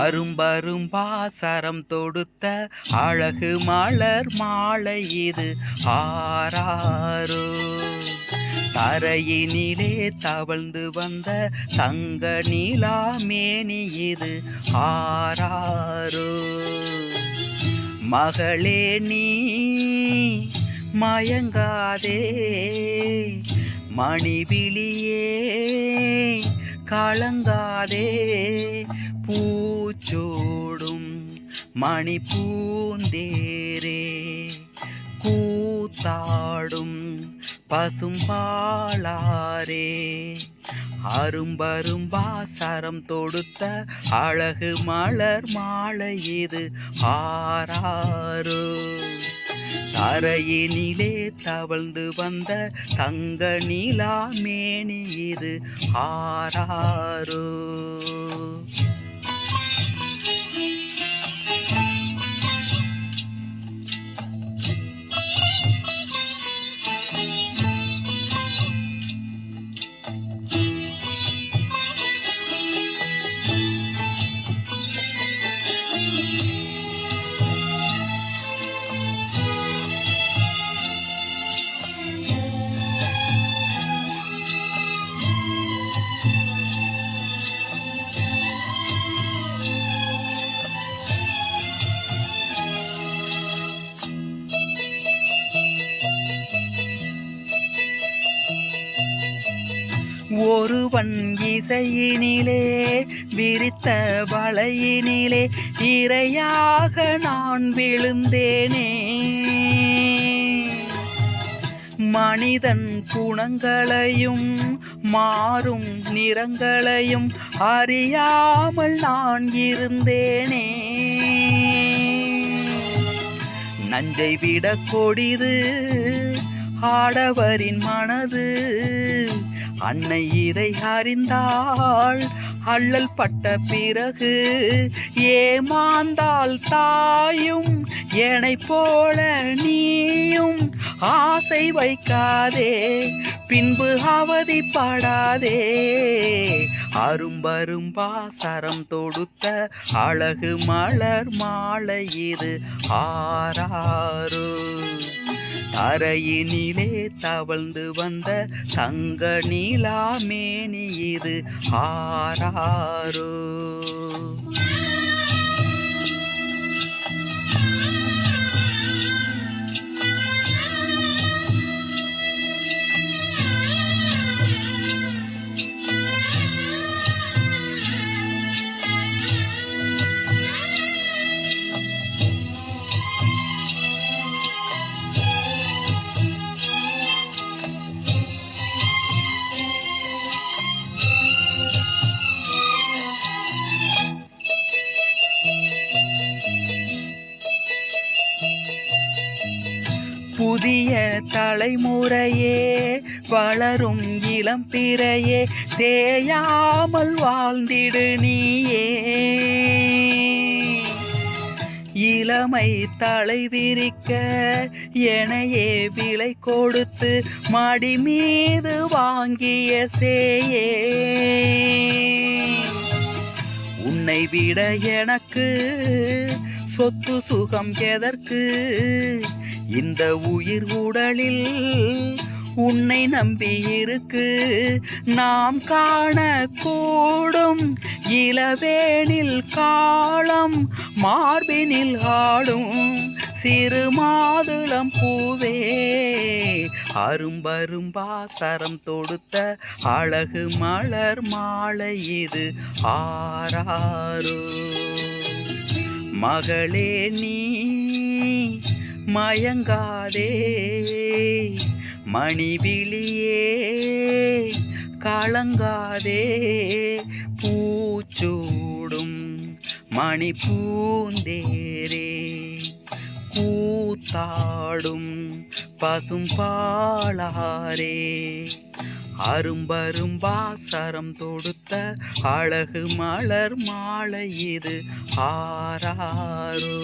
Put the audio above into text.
அரும்பரும் பாசரம் தொடுத்த அழகு மலர் மாலை இது. ஆராரோ? தரையினிலே தவழ்ந்து வந்த தங்க நீலா மேனி இது. ஆராரோ? மகளே நீ மயங்காதே. மணிவிழியே கலங்காதே. பூச்சோடும் மணி பூந்தேரே கூத்தாடும் பசும்பாளாரே அரும்பரும்பாசரம் தொடுத்த அழகு மலர் மாலை இது ஆறாறு. தரையினிலே தவழ்ந்து வந்த தங்க நிலா மேனி இது ஆறாறு. ஒருவன் இசையினிலே விரித்த வலையினிலே இரையாக நான் விழுந்தேனே. மனிதன் குணங்களையும் மாறும் நிறங்களையும் அறியாமல் நான் இருந்தேனே. நஞ்சை விட கொடிது ஆடவரின் மனது அன்னை இதை அறிந்தாள். அள்ளல் பட்ட பிறகு ஏமாந்தாள் தாயும் என்னை போல நீயும். ஆசை வைக்காதே பின்பு அவதிப்படாதே. அரும்பரும்பாசரம் தொடுத்த அழகு மலர் மாலை இது ஆராரோ தரையினிலே தவழ்ந்து வந்த தங்க நீலாமேனி இது ஆராரோ. புதிய தலைமுறையே வளரும் இளம் பிறையே தேயாமல் வாழ்ந்திடு நீயே. இளமை தலை விரிக்க எனையே விலை கொடுத்து மடி மீது வாங்கிய சேயே. உன்னை விட எனக்கு சொத்து சுகம் எதற்கு? இந்த உயிர் உடலில் உன்னை நம்பி இருக்கு. நாம் காணக்கூடும் இளவேனில் காலம் மார்பினில் ஆடும் சிறு மாதுளம் பூவே. அரும்பரும்பாசரம் தொடுத்த அழகு மலர் மாலை இது. ஆராரோ மகளே நீ மயங்காதே. மணிவிழியே கலங்காதே. பூச்சூடும் மணி பூந்தேரே கூத்தாடும் பசும்பாளாரே அரும்பரும்பாசரம் தொடுத்த அழகு மலர் மாலை இது ஆராரோ.